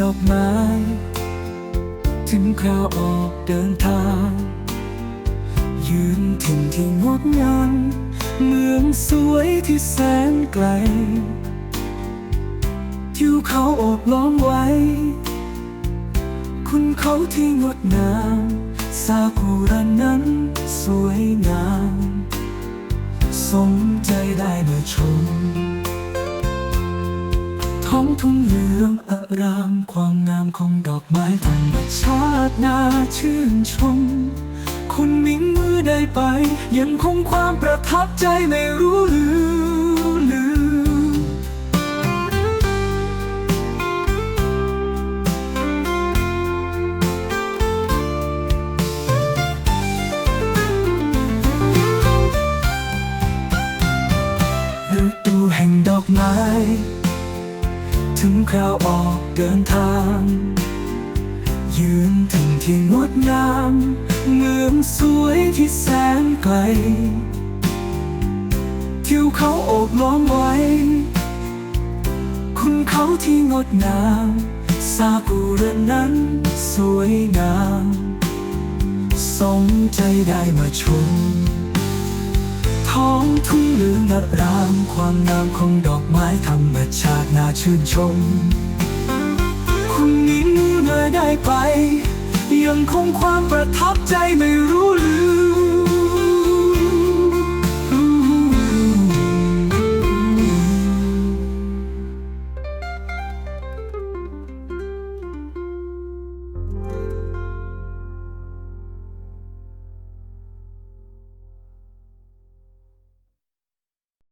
ดอกไม้ ถึงคราวออกเดินทาง ยืนถิ่นที่งดงามเมืองสวยที่แสนไกลทิวเขาโอบล้อมไว้ คุณเขาที่งดงามซากุระนั้นสวยงาม สมใจได้มาชม ท้องทุ่งเหลืองอารามความงามของดอกไม้ธรรมชาติน่าชื่นชม คุณมิ้งมือได้ไป ยังคงความประทับใจไม่รู้ลืมลืมฤดูแห่งดอกไม้ ถึงคราวออกเดินทาง ยืนถึงที่งดงามเมืองสวยที่แสนไกลทิวเขาโอบล้อมไว้ คุณเขาที่งดงามซากุระนั้นสวยงาม สมใจได้มาชม ท้องทุ่งเหลืองอรามความงามของดอกไม้ธรรมชาติน่าชื่นชม คุณนิ้เมื่อได้ไป ยังคงความประทับใจไม่รู้ลืม